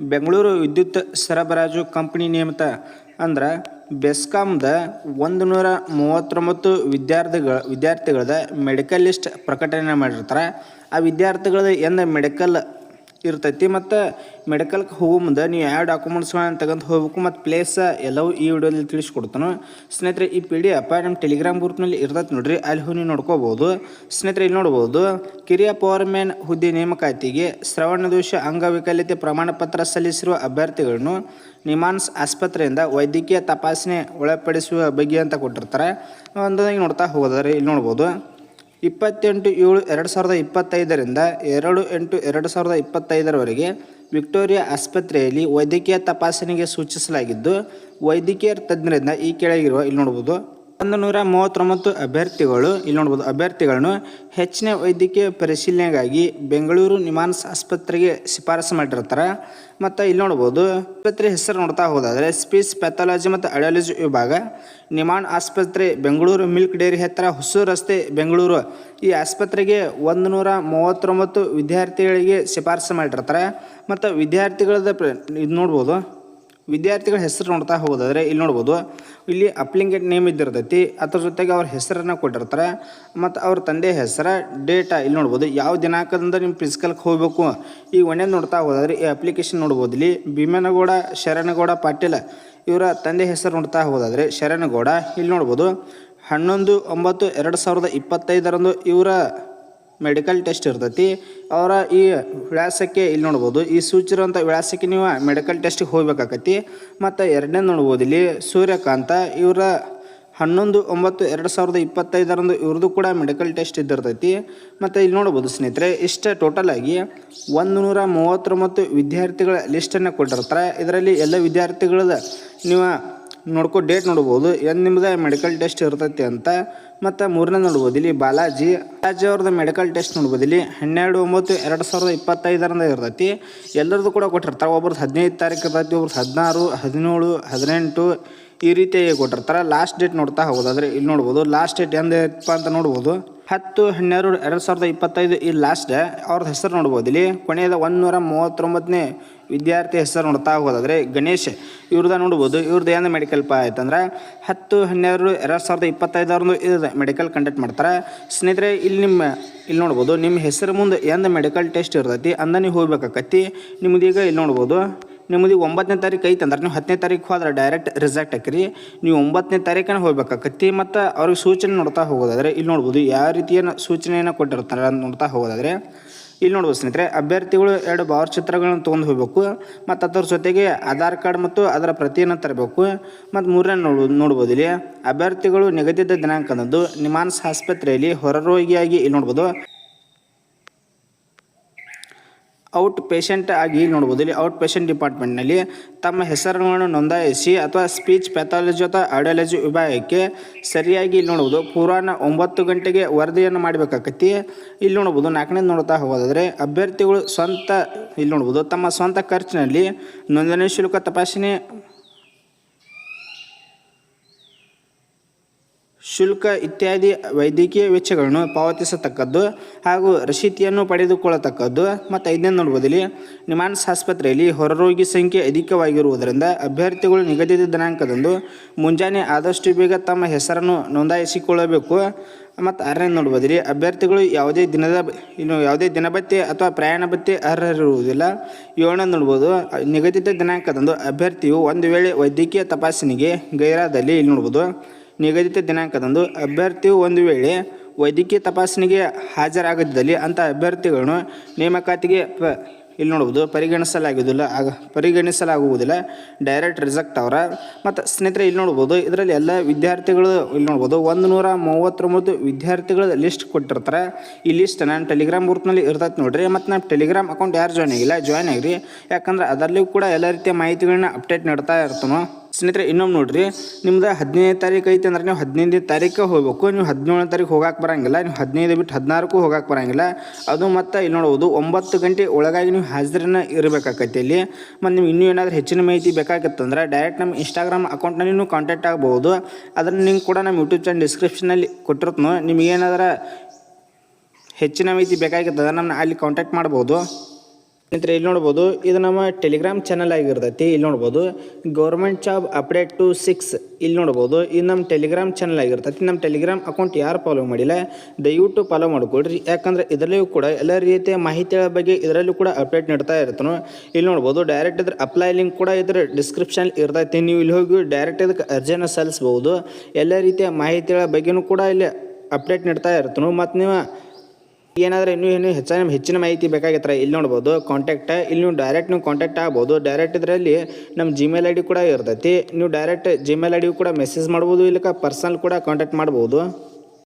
ಬೆಂಗಳೂರು ವಿದ್ಯುತ್ ಸರಬರಾಜು ಕಂಪನಿ ನೇಮಿತ ಅಂದ್ರೆ ಬೆಸ್ಕಾಮ್ದ ಒಂದು ನೂರ ಮೂವತ್ತೊಂಬತ್ತು ವಿದ್ಯಾರ್ಥಿಗಳ, ವಿದ್ಯಾರ್ಥಿಗಳದ ಮೆಡಿಕಲ್ ಲಿಸ್ಟ್ ಪ್ರಕಟಣೆ ಮಾಡಿರ್ತಾರೆ. ಆ ವಿದ್ಯಾರ್ಥಿಗಳದ ಎಂದ ಮೆಡಿಕಲ್ ಇರ್ತೈತಿ ಮತ್ತು ಮೆಡಿಕಲ್ಗೆ ಹೋಗೋ ಮುಂದೆ ನೀವು ಯಾವ ಡಾಕ್ಯುಮೆಂಟ್ಸ್ಗಳನ್ನ ತಗೊಂಡು ಹೋಗ್ಬೇಕು ಮತ್ತು ಪ್ಲೇಸ್ ಎಲ್ಲವೂ ಈ ವಿಡಿಯೋದಲ್ಲಿ ತಿಳಿಸ್ಕೊಡ್ತಾನೆ. ಸ್ನೇಹಿತರೆ, ಈ ಪಿ ಡಿ ಎಫ್ ನಮ್ಮ ಟೆಲಿಗ್ರಾಮ್ ಗ್ರೂಪ್ನಲ್ಲಿ ಇರ್ತೈತೆ ನೋಡ್ರಿ, ಅಲ್ಲಿ ಹೋಗಿ ನೀವು ನೋಡ್ಕೋಬೋದು. ಸ್ನೇಹಿತರೆ, ಇಲ್ಲಿ ನೋಡ್ಬೋದು, ಕಿರಿಯ ಪವರ್ ಮ್ಯಾನ್ ಹುದ್ದೆ ನೇಮಕಾತಿಗೆ ಶ್ರವಣ ದೋಷ, ಅಂಗವಿಕಲತೆ ಪ್ರಮಾಣ ಪತ್ರ ಸಲ್ಲಿಸಿರುವ ಅಭ್ಯರ್ಥಿಗಳನ್ನು ನಿಮಾನ್ಸ್ ಆಸ್ಪತ್ರೆಯಿಂದ ವೈದ್ಯಕೀಯ ತಪಾಸಣೆ ಒಳಪಡಿಸುವ ಬಗ್ಗೆ ಅಂತ ಕೊಟ್ಟಿರ್ತಾರೆ. ಒಂದೊಂದಾಗಿ ನೋಡ್ತಾ ಹೋಗೋದಾದ್ರೆ ಇಲ್ಲಿ ನೋಡ್ಬೋದು. ಇಪ್ಪತ್ತೆಂಟು ಏಳು ಎರಡು ಸಾವಿರದ ಇಪ್ಪತ್ತೈದರಿಂದ ಎರಡು ಎಂಟು ಎರಡು ಸಾವಿರದ ಇಪ್ಪತ್ತೈದರವರೆಗೆ ವಿಕ್ಟೋರಿಯಾ ಆಸ್ಪತ್ರೆಯಲ್ಲಿ ವೈದ್ಯಕೀಯ ತಪಾಸಣೆಗೆ ಸೂಚಿಸಲಾಗಿದ್ದು, ವೈದ್ಯಕೀಯ ತಜ್ಞರಿಂದ ಈ ಕೆಳಗಿರುವ, ಇಲ್ಲಿ ನೋಡ್ಬೋದು ಒಂದು ನೂರ ಮೂವತ್ತೊಂಬತ್ತು ಅಭ್ಯರ್ಥಿಗಳು, ಇಲ್ಲಿ ನೋಡ್ಬೋದು ಅಭ್ಯರ್ಥಿಗಳನ್ನು ಹೆಚ್ಚಿನ ವೈದ್ಯಕೀಯ ಪರಿಶೀಲನೆಗಾಗಿ ಬೆಂಗಳೂರು ನಿಮಾನ್ಸ್ ಆಸ್ಪತ್ರೆಗೆ ಶಿಫಾರಸು ಮಾಡಿರ್ತಾರೆ. ಮತ್ತು ಇಲ್ಲಿ ನೋಡ್ಬೋದು, ಆಸ್ಪತ್ರೆ ಹೆಸರು ನೋಡ್ತಾ ಹೋದಾದರೆ, ಸ್ಪೀಸ್ ಪ್ಯಾಥಾಲಜಿ ಮತ್ತು ಅಡಾಲಜಿ ವಿಭಾಗ, ನಿಮಾನ್ ಆಸ್ಪತ್ರೆ ಬೆಂಗಳೂರು ಮಿಲ್ಕ್ ಡೈರಿ ಹತ್ತಿರ ಹೊಸೂರು ರಸ್ತೆ ಬೆಂಗಳೂರು. ಈ ಆಸ್ಪತ್ರೆಗೆ ಒಂದು ನೂರ ಮೂವತ್ತೊಂಬತ್ತು ವಿದ್ಯಾರ್ಥಿಗಳಿಗೆ ಶಿಫಾರಸು ಮಾಡಿರ್ತಾರೆ. ಮತ್ತು ವಿದ್ಯಾರ್ಥಿಗಳದ ಇದು ನೋಡ್ಬೋದು ವಿದ್ಯಾರ್ಥಿಗಳ ಹೆಸರು ನೋಡ್ತಾ ಹೋಗೋದಾದರೆ ಇಲ್ಲಿ ನೋಡ್ಬೋದು. ಇಲ್ಲಿ ಅಪ್ಲಿಂಗೇಟ್ ನೇಮ್ ಇದ್ದಿರ್ತೈತಿ. ಅದ್ರ ಜೊತೆಗೆ ಅವ್ರ ಹೆಸರನ್ನು ಕೊಟ್ಟಿರ್ತಾರೆ. ಮತ್ತು ಅವ್ರ ತಂದೆ ಹೆಸರು ಡೇಟಾ ಇಲ್ಲಿ ನೋಡ್ಬೋದು. ಯಾವ ದಿನಾಂಕದಿಂದ ನಿಮ್ಮ ಪ್ರಿನ್ಸಿಪಲ್ಗೆ ಹೋಗಬೇಕು? ಈಗ ಒಂದೇ ನೋಡ್ತಾ ಹೋದಾದ್ರೆ ಈ ಅಪ್ಲಿಕೇಶನ್ ನೋಡ್ಬೋದು. ಇಲ್ಲಿ ಭೀಮನಗೌಡ, ಶರಣಗೌಡ, ಪಾಟೀಲ್ ಇವರ ತಂದೆ ಹೆಸರು ನೋಡ್ತಾ ಹೋದಾದ್ರೆ ಶರಣಗೌಡ ಇಲ್ಲಿ ನೋಡ್ಬೋದು. ಹನ್ನೊಂದು, ಒಂಬತ್ತು, ಎರಡು ಸಾವಿರದ ಇಪ್ಪತ್ತೈದರಂದು ಇವರ ಮೆಡಿಕಲ್ ಟೆಸ್ಟ್ ಇರ್ತೈತಿ. ಅವರ ಈ ವಿಳಾಸಕ್ಕೆ ಇಲ್ಲಿ ನೋಡ್ಬೋದು, ಈ ಸೂಚಿರುವಂಥ ವಿಳಾಸಕ್ಕೆ ನೀವು ಮೆಡಿಕಲ್ ಟೆಸ್ಟಿಗೆ ಹೋಗ್ಬೇಕಾಕತಿ ಮತ್ತು ಎರಡನೇ ನೋಡ್ಬೋದು ಇಲ್ಲಿ ಸೂರ್ಯಕಾಂತ, ಇವರ ಹನ್ನೊಂದು, ಒಂಬತ್ತು, ಎರಡು ಸಾವಿರದ ಇಪ್ಪತ್ತೈದರಂದು ಇವ್ರದ್ದು ಕೂಡ ಮೆಡಿಕಲ್ ಟೆಸ್ಟ್ ಇದ್ದಿರ್ತೈತಿ. ಮತ್ತು ಇಲ್ಲಿ ನೋಡ್ಬೋದು ಸ್ನೇಹಿತರೆ, ಇಷ್ಟ ಟೋಟಲ್ ಆಗಿ ಒಂದು ನೂರ ಮೂವತ್ತೊಂಬತ್ತು ವಿದ್ಯಾರ್ಥಿಗಳ ಲಿಸ್ಟನ್ನು ಕೊಟ್ಟಿರ್ತಾರೆ. ಇದರಲ್ಲಿ ಎಲ್ಲ ವಿದ್ಯಾರ್ಥಿಗಳದ ನೀವು ನೋಡ್ಕೊ ಡೇಟ್ ನೋಡ್ಬೋದು. ಏನು ನಿಮ್ಮದು ಮೆಡಿಕಲ್ ಟೆಸ್ಟ್ ಇರ್ತೈತಿ ಅಂತ. ಮತ್ತು ಮೂರನೇ ನೋಡ್ಬೋದು ಇಲ್ಲಿ ಬಾಲಾಜಿ. ಬಾಲಾಜಿ ಅವ್ರದ್ದು ಮೆಡಿಕಲ್ ಟೆಸ್ಟ್ ನೋಡ್ಬೋದು ಇಲ್ಲಿ ಹನ್ನೆರಡು ಒಂಬತ್ತು ಎರಡು ಸಾವಿರದ ಇಪ್ಪತ್ತೈದರಿಂದ ಇರ್ತೈತಿ. ಎಲ್ಲರದ್ದು ಕೂಡ ಕೊಟ್ಟಿರ್ತಾರೆ. ಒಬ್ರದ್ದು ಹದಿನೈದು ತಾರೀಕು ಇರ್ತೈತಿ ಒಬ್ರದ್ದು ಹದಿನಾರು, ಹದಿನೇಳು, ಹದಿನೆಂಟು ಈ ರೀತಿಯಾಗಿ ಕೊಟ್ಟಿರ್ತಾರೆ. ಲಾಸ್ಟ್ ಡೇಟ್ ನೋಡ್ತಾ ಹೋಗೋದಾದ್ರೆ ಇಲ್ಲಿ ನೋಡ್ಬೋದು. ಲಾಸ್ಟ್ ಡೇಟ್ ಎಂದಪ್ಪ ಅಂತ ನೋಡ್ಬೋದು. ಹತ್ತು, ಹನ್ನೆರಡು, ಎರಡು ಸಾವಿರದ ಇಪ್ಪತ್ತೈದು ಈ ಲಾಸ್ಟ್ ಅವ್ರದ್ದು ಹೆಸರು ನೋಡ್ಬೋದು. ಇಲ್ಲಿ ಕೊನೆಯದ ಒಂದೂರ ಮೂವತ್ತೊಂಬತ್ತನೇ ವಿದ್ಯಾರ್ಥಿ ಹೆಸರು ನೋಡ್ತಾ ಹೋಗೋದಾದ್ರೆ ಗಣೇಶ್. ಇವ್ರದ್ದು ನೋಡ್ಬೋದು ಇವ್ರದ್ದು ಏನು ಮೆಡಿಕಲ್ ಪ ಆಯ್ತಂದ್ರೆ ಹತ್ತು, ಹನ್ನೆರಡು, ಎರಡು ಸಾವಿರದ ಇಪ್ಪತ್ತೈದರಂದು ಇದು ಮೆಡಿಕಲ್ ಕಂಡಕ್ಟ್ ಮಾಡ್ತಾರೆ. ಸ್ನೇಹಿತರೆ, ಇಲ್ಲಿ ನಿಮ್ಮ, ಇಲ್ಲಿ ನೋಡ್ಬೋದು, ನಿಮ್ಮ ಹೆಸರು ಮುಂದೆ ಎಂದು ಮೆಡಿಕಲ್ ಟೆಸ್ಟ್ ಇರ್ತೈತಿ ಅಂದ ನೀವು ಹೋಗ್ಬೇಕಾಕತ್ತಿ. ನಿಮ್ಮದೀಗ ಇಲ್ಲಿ ನೋಡ್ಬೋದು ನಿಮ್ಮದು ಒಂಬತ್ತನೇ ತಾರೀಕು ಐತೆ ಅಂದ್ರೆ ನೀವು ಹತ್ತನೇ ತಾರೀಕು ಹೋದ್ರೆ ಡೈರೆಕ್ಟ್ ರಿಸಲ್ಟ್ ಹಾಕಿರಿ. ನೀವು ಒಂಬತ್ತನೇ ತಾರೀಕನ ಹೋಗ್ಬೇಕಾಗತ್ತಿ ಮತ್ತು ಅವ್ರಿಗೆ ಸೂಚನೆ ನೋಡ್ತಾ ಹೋಗೋದಾದ್ರೆ, ಇಲ್ಲಿ ನೋಡ್ಬೋದು ಯಾವ ರೀತಿಯ ಸೂಚನೆಯನ್ನು ಕೊಟ್ಟಿರ್ತಾರೆ ಅಂತ ನೋಡ್ತಾ ಹೋಗೋದಾದ್ರೆ, ಇಲ್ಲಿ ನೋಡ್ಬೋದು ಸ್ನೇಹಿತರೆ, ಅಭ್ಯರ್ಥಿಗಳು ಎರಡು ಭಾವಚಿತ್ರಗಳನ್ನು ತೊಗೊಂಡು ಹೋಗಬೇಕು, ಮತ್ತು ಅದರ ಜೊತೆಗೆ ಆಧಾರ್ ಕಾರ್ಡ್ ಮತ್ತು ಅದರ ಪ್ರತಿಯನ್ನು ತರಬೇಕು. ಮತ್ತು ಮೂರನೇ ನೋಡ್ಬೋದು ನೋಡ್ಬೋದು ಇಲ್ಲಿ, ಅಭ್ಯರ್ಥಿಗಳು ನಿಗದಿತ ದಿನಾಂಕದಂದು ನಿಮಾನ್ಸ್ ಆಸ್ಪತ್ರೆಯಲ್ಲಿ ಹೊರರೋಗಿಯಾಗಿ ಇಲ್ಲಿ ನೋಡ್ಬೋದು. ಔಟ್ ಪೇಷಂಟ್ ಆಗಿ ನೋಡ್ಬೋದು. ಇಲ್ಲಿ ಔಟ್ ಪೇಷಂಟ್ ಡಿಪಾರ್ಟ್ಮೆಂಟ್ನಲ್ಲಿ ತಮ್ಮ ಹೆಸರುಗಳನ್ನು ನೋಂದಾಯಿಸಿ ಅಥವಾ ಸ್ಪೀಚ್ ಪ್ಯಾಥಾಲಜಿ ಅಥವಾ ಆಡಿಯಾಲಜಿ ವಿಭಾಗಕ್ಕೆ ಸರಿಯಾಗಿ ಇಲ್ಲಿ ನೋಡ್ಬೋದು. ಪೂರ್ವಾಹ್ನ ಒಂಬತ್ತು ಗಂಟೆಗೆ ವರದಿಯನ್ನು ಮಾಡಬೇಕಾಕತಿ ಇಲ್ಲಿ ನೋಡ್ಬೋದು ನಾಲ್ಕನೇ ನೋಡ್ತಾ ಹೋಗೋದಾದರೆ, ಅಭ್ಯರ್ಥಿಗಳು ಸ್ವಂತ, ಇಲ್ಲಿ ನೋಡ್ಬೋದು, ತಮ್ಮ ಸ್ವಂತ ಖರ್ಚಿನಲ್ಲಿ ನೋಂದಣಿ ಶುಲ್ಕ ತಪಾಸಣೆ ಶುಲ್ಕ ಇತ್ಯಾದಿ ವೈದ್ಯಕೀಯ ವೆಚ್ಚಗಳನ್ನು ಪಾವತಿಸತಕ್ಕದ್ದು ಹಾಗೂ ರಶೀತಿಯನ್ನು ಪಡೆದುಕೊಳ್ಳತಕ್ಕದ್ದು. ಮತ್ತು ಐದನೇ ನೋಡ್ಬೋದು ಇಲ್ಲಿ ನಿಮಾನ್ಸ್ ಆಸ್ಪತ್ರೆಯಲ್ಲಿ ಹೊರರೋಗಿ ಸಂಖ್ಯೆ ಅಧಿಕವಾಗಿರುವುದರಿಂದ ಅಭ್ಯರ್ಥಿಗಳು ನಿಗದಿತ ದಿನಾಂಕದಂದು ಮುಂಜಾನೆ ಆದಷ್ಟು ಬೇಗ ತಮ್ಮ ಹೆಸರನ್ನು ನೋಂದಾಯಿಸಿಕೊಳ್ಳಬೇಕು. ಮತ್ತು ಆರನೇ ನೋಡ್ಬೋದು ಇಲ್ಲಿ ಅಭ್ಯರ್ಥಿಗಳು ಯಾವುದೇ ದಿನದ ಇನ್ನು ಯಾವುದೇ ದಿನಭತ್ತೆ ಅಥವಾ ಪ್ರಯಾಣ ಭತ್ತೆ ಅರ್ಹರಿರುವುದಿಲ್ಲ. ಏಳನೇ ನೋಡ್ಬೋದು, ನಿಗದಿತ ದಿನಾಂಕದಂದು ಅಭ್ಯರ್ಥಿಯು ಒಂದು ವೇಳೆ ವೈದ್ಯಕೀಯ ತಪಾಸಣೆಗೆ ಗೈರಾದಲ್ಲಿ ಇಲ್ಲಿ ನೋಡ್ಬೋದು. ನಿಗದಿತ ದಿನಾಂಕದಂದು ಅಭ್ಯರ್ಥಿಯು ಒಂದು ವೇಳೆ ವೈದ್ಯಕೀಯ ತಪಾಸಣೆಗೆ ಹಾಜರಾಗದಿದ್ದಲ್ಲಿ ಅಂಥ ಅಭ್ಯರ್ಥಿಗಳನ್ನು ನೇಮಕಾತಿಗೆ ಪ, ಇಲ್ಲಿ ನೋಡ್ಬೋದು ಪರಿಗಣಿಸಲಾಗುವುದಿಲ್ಲ ಆಗ ಪರಿಗಣಿಸಲಾಗುವುದಿಲ್ಲ. ಡೈರೆಕ್ಟ್ ರಿಜೆಕ್ಟ್ ಅವರ ಮತ್ತು ಸ್ನೇಹಿತರೆ, ಇಲ್ಲಿ ನೋಡ್ಬೋದು, ಇದರಲ್ಲಿ ಎಲ್ಲ ವಿದ್ಯಾರ್ಥಿಗಳು ಇಲ್ಲಿ ನೋಡ್ಬೋದು ಒಂದು ನೂರ ಮೂವತ್ತೊಂಬತ್ತು ವಿದ್ಯಾರ್ಥಿಗಳ ಲಿಸ್ಟ್ ಕೊಟ್ಟಿರ್ತಾರೆ. ಈ ಲಿಸ್ಟ್ ನಾನು ಟೆಲಿಗ್ರಾಮ್ ಗ್ರೂಪ್ನಲ್ಲಿ ಇರ್ತೈತೆ ನೋಡಿರಿ ಮತ್ತು ನಾನು ಟೆಲಿಗ್ರಾಮ್ ಅಕೌಂಟ್ ಯಾರು ಜಾಯ್ನ್ ಆಗಿಲ್ಲ ಜಾಯ್ನ್ ಆಗಿರಿ. ಯಾಕಂದ್ರೆ ಅದರಲ್ಲಿ ಕೂಡ ಎಲ್ಲ ರೀತಿಯ ಮಾಹಿತಿಗಳನ್ನ ಅಪ್ಡೇಟ್ ನೀಡ್ತಾ ಇರ್ತಾನೋ. ಸ್ನೇಹಿತರೆ, ಇನ್ನೊಮ್ಮೆ ನೋಡ್ರಿ, ನಿಮ್ದು ಹದಿನೈದು ತಾರೀಕು ಐತೆ ಅಂದ್ರೆ ನೀವು ಹದಿನೈದು ತಾರೀಕು ಹೋಗ್ಬೇಕು. ನೀವು ಹದಿನೇಳನೇ ತಾರೀಕು ಹೋಗಕ್ಕೆ ಬರಂಗಿಲ್ಲ, ನೀವು ಹದಿನೈದು ಬಿಟ್ಟು ಹದಿನಾರಕ್ಕೂ ಹೋಗಕ್ಕೆ ಬರಂಗಿಲ್ಲ. ಅದು ಮತ್ತು ಇಲ್ಲಿ ನೋಡ್ಬೋದು, ಒಂಬತ್ತು ಗಂಟೆ ಒಳಗಾಗಿ ನೀವು ಹಾಜರನ್ನ ಇರಬೇಕಾಕೈತಿ ಇಲ್ಲಿ. ಮತ್ತು ನಿಮ್ಗೆ ಇನ್ನೂ ಏನಾದರೂ ಹೆಚ್ಚಿನ ಮಾಹಿತಿ ಬೇಕಾಗಿತ್ತಂದ್ರೆ ಡೈರೆಕ್ಟ್ ನಮ್ಮ ಇನ್ಸ್ಟಾಗ್ರಾಮ್ ಅಕೌಂಟ್ನಲ್ಲಿ ನೀವು ಕಾಂಟ್ಯಾಕ್ಟ್ ಆಗ್ಬೋದು. ಅದನ್ನು ನಿಂಗೆ ಕೂಡ ನಮ್ಮ ಯೂಟ್ಯೂಬ್ ಚಾನಲ್ ಡಿಸ್ಕ್ರಿಪ್ಷನಲ್ಲಿ ಕೊಟ್ಟಿರ್ತನೋ. ನಿಮಗೇನಾದ್ರೆ ಹೆಚ್ಚಿನ ಮಾಹಿತಿ ಬೇಕಾಗಿತ್ತಂದ್ರೆ ನಮ್ಮನ್ನ ಅಲ್ಲಿ ಕಾಂಟ್ಯಾಕ್ಟ್ ಮಾಡ್ಬೋದು. ಸ್ನೇಹಿತರೆ, ಇಲ್ಲಿ ನೋಡ್ಬೋದು, ಇದು ನಮ್ಮ ಟೆಲಿಗ್ರಾಮ್ ಚಾನಲ್ ಆಗಿರ್ತೈತಿ. ಇಲ್ಲಿ ನೋಡ್ಬೋದು government job update to six ಇಲ್ಲಿ ನೋಡ್ಬೋದು, ಇದು ನಮ್ಮ ಟೆಲಿಗ್ರಾಮ್ ಚಾನಲ್ ಆಗಿರ್ತೈತಿ. ನಮ್ಮ ಟೆಲಿಗ್ರಾಮ್ ಅಕೌಂಟ್ ಯಾರು ಫಾಲೋ ಮಾಡಿಲ್ಲ, ದಯವಿಟ್ಟು ಫಾಲೋ ಮಾಡ್ಕೊಳ್ರಿ. ಯಾಕಂದ್ರೆ ಇದರಲ್ಲಿಯೂ ಕೂಡ ಎಲ್ಲ ರೀತಿಯ ಮಾಹಿತಿಗಳ ಬಗ್ಗೆ ಇದರಲ್ಲೂ ಕೂಡ ಅಪ್ಡೇಟ್ ನೀಡ್ತಾ ಇರ್ತಾನೆ. ಇಲ್ಲಿ ನೋಡ್ಬೋದು ಡೈರೆಕ್ಟ್ ಇದ್ರ ಅಪ್ಲೈ ಲಿಂಕ್ ಕೂಡ ಇದ್ರ ಡಿಸ್ಕ್ರಿಪ್ಷನ್ ಇರ್ತೈತಿ. ನೀವು ಇಲ್ಲಿ ಹೋಗಿ ಡೈರೆಕ್ಟ್ ಇದಕ್ಕೆ ಅರ್ಜಿಯನ್ನು ಸಲ್ಲಿಸ್ಬೋದು. ಎಲ್ಲ ರೀತಿಯ ಮಾಹಿತಿಗಳ ಬಗ್ಗೆನೂ ಕೂಡ ಇಲ್ಲಿ ಅಪ್ಡೇಟ್ ನೀಡ್ತಾ ಇರ್ತಾನೆ. ಮತ್ತು ನೀವು ಏನಾದರೂ ಇನ್ನೂ ಇನ್ನೂ ಹೆಚ್ಚಿನ ಹೆಚ್ಚಿನ ಮಾಹಿತಿ ಬೇಕಾಗಿತ್ತರ ಇಲ್ಲಿ ನೋಡ್ಬೋದು. ಕಾಂಟ್ಯಾಕ್ಟ್ ಇಲ್ಲಿ ನೀವು ಡೈರೆಕ್ಟ್ ನೀವು ಕಾಂಟ್ಯಾಕ್ಟ್ ಆಗ್ಬೋದು. ಡೈರೆಕ್ಟ್ ಇದರಲ್ಲಿ ನಮ್ಮ ಜಿಮೇಲ್ ಐ ಡಿ ಕೂಡ ಇರ್ತೈತಿ. ನೀವು ಡೈರೆಕ್ಟ್ ಜಿಮೇಲ್ ಐ ಕೂಡ ಮೆಸೇಜ್ ಮಾಡ್ಬೋದು ಇಲ್ಲಕ ಪರ್ಸನಲ್ ಕೂಡ ಕಾಂಟ್ಯಾಕ್ಟ್ ಮಾಡ್ಬೋದು.